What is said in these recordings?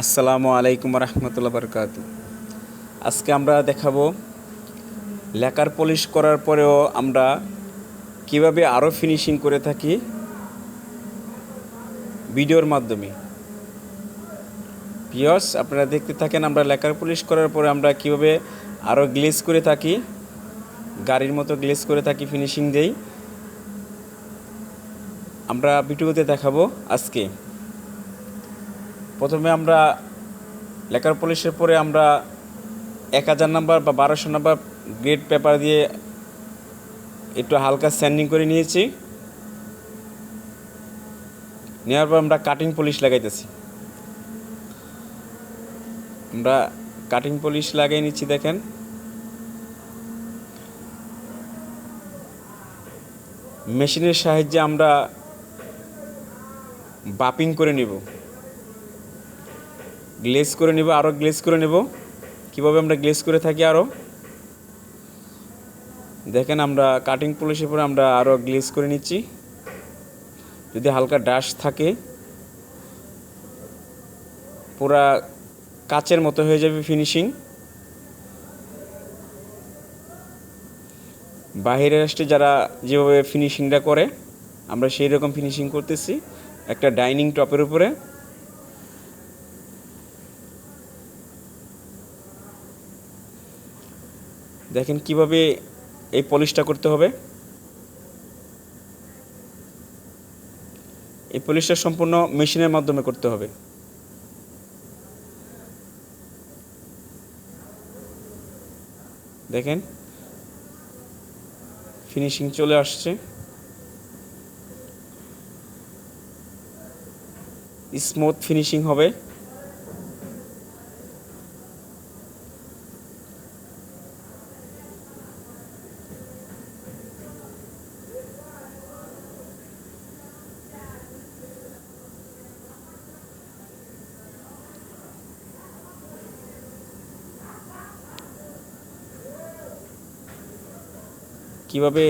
আসসালামু আলাইকুম রহমতুল্লাহ বরকাত। আজকে আমরা দেখাবো লেকার পলিশ করার পরেও আমরা কীভাবে আরও ফিনিশিং করে থাকি ভিডিওর মাধ্যমে। পিয়স আপনারা দেখতে থাকেন আমরা লেকার পলিশ করার পরে আমরা কীভাবে আরও গ্লেজ করে থাকি, গাড়ির মতো গ্লেজ করে থাকি ফিনিশিং দেই। আমরা ভিডিওতে দেখাবো আজকে। প্রথমে আমরা লেখার পলিশের পরে আমরা এক হাজার নাম্বার বা বারোশো নাম্বার গ্রেড পেপার দিয়ে একটু হালকা স্যান্ডিং করে নিয়েছি। নেওয়ার পর আমরা কাটিং পলিশ লাগাইতেছি। আমরা কাটিং পলিশ লাগিয়ে নিচ্ছি, দেখেন। মেশিনের সাহায্যে আমরা বাপিং করে নিব। গ্লেজ করে নেব আরও গ্লেস করে নেব। কীভাবে আমরা গ্লেস করে থাকি আরও দেখেন আমরা কাটিং পলিশের পরে আমরা আরও গ্লেস করে নিচ্ছি। যদি হালকা ডাস্ট থাকে, পুরা কাচের মতো হয়ে যাবে ফিনিশিং বাহিরের রাষ্ট্রে যারা যেভাবে ফিনিশিংটা করে, আমরা সেই রকম ফিনিশিং করতেছি। একটা ডাইনিং টপের উপরে। দেখেন কীভাবে এই পলিশটা করতে হবে। এই পলিশটা সম্পূর্ণ মেশিনের মাধ্যমে করতে হবে। দেখেন ফিনিশিং চলে আসছে। স্মুথ ফিনিশিং হবে। কীভাবে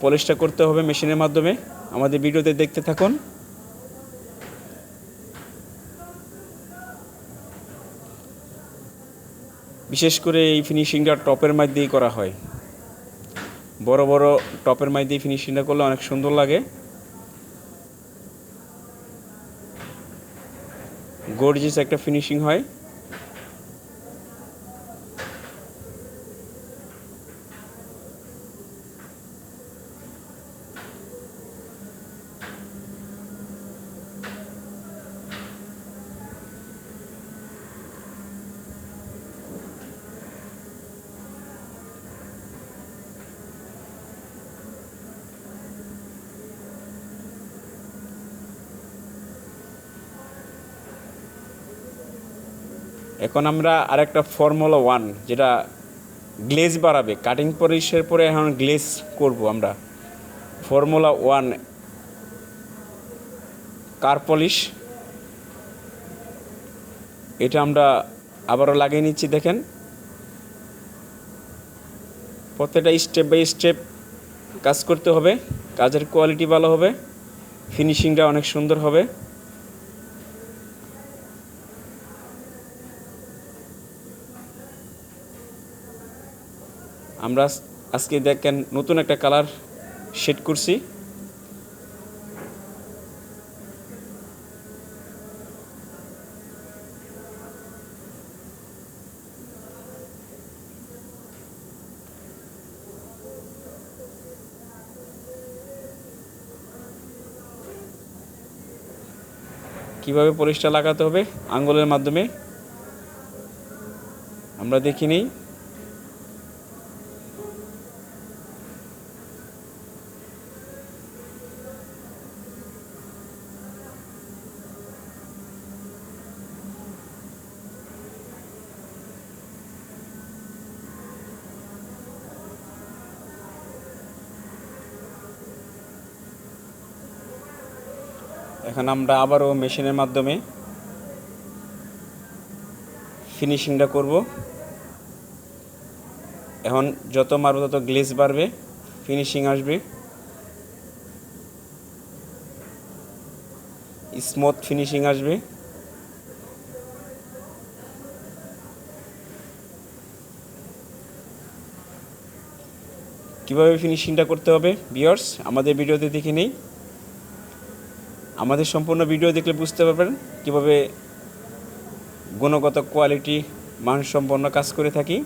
পলিশটা করতে হবে মেশিনের মাধ্যমে আমাদের ভিডিওতে দেখতে থাকুন। বিশেষ করে এই ফিনিশিংটা টপের মাধ্যমেই করা হয়। বড় বড় টপের মাধ্যমে ফিনিশিংটা করলে অনেক সুন্দর লাগে। গর্জিস একটা ফিনিশিং হয়। এখন আমরা আরেকটা ফর্মুলা ওয়ান যেটা গ্লেজ বাড়াবে কাটিং পলিশের পরে এখন গ্লেজ করব আমরা। ফর্মুলা ওয়ান কার পলিশ এটা আমরা আবারও লাগিয়ে নিচ্ছি, দেখেন। প্রত্যেকটা স্টেপ বাই স্টেপ কাজ করতে হবে, কাজের কোয়ালিটি ভালো হবে ফিনিশিংটা অনেক সুন্দর হবে। আমরা আজকে দেখেন নতুন একটা কালার শেড করছি। কীভাবে পলিশটা লাগাতে হবে? আঙ্গুলের মাধ্যমে। আমরা দেখি নিই। এখন আমরা আবারও মেশিনের মাধ্যমে ফিনিশিংটা করব। এখন যত মারব তত গ্লেজ বাড়বে ফিনিশিং আসবে। স্মুথ ফিনিশিং আসবে। কীভাবে ফিনিশিংটা করতে হবে? বিয়ার্স আমাদের ভিডিওতে দেখে নেই। আমাদের সম্পূর্ণ ভিডিও দেখলে বুঝতে পারবেন কীভাবে গুণগত কোয়ালিটি মানসম্পন্ন কাজ করে থাকি।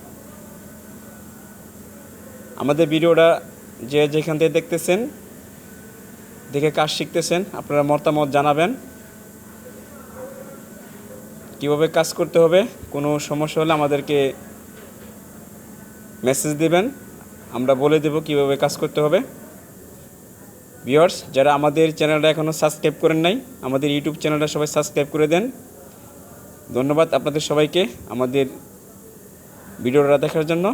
আমাদের ভিডিওটা যে যেখান থেকে দেখতেছেন, দেখে কাজ শিখতেছেন, আপনারা মতামত জানাবেন। কীভাবে কাজ করতে হবে, কোনো সমস্যা হলে আমাদেরকে মেসেজ দিবেন, আমরা বলে দেব কীভাবে কাজ করতে হবে। ভিউয়ার্স যারা আমাদের চ্যানেলটা এখনও সাবস্ক্রাইব করেন নাই, আমাদের ইউটিউব চ্যানেলটা সবাই সাবস্ক্রাইব করে দেন। ধন্যবাদ আপনাদের সবাইকে আমাদের ভিডিওটা দেখার জন্য।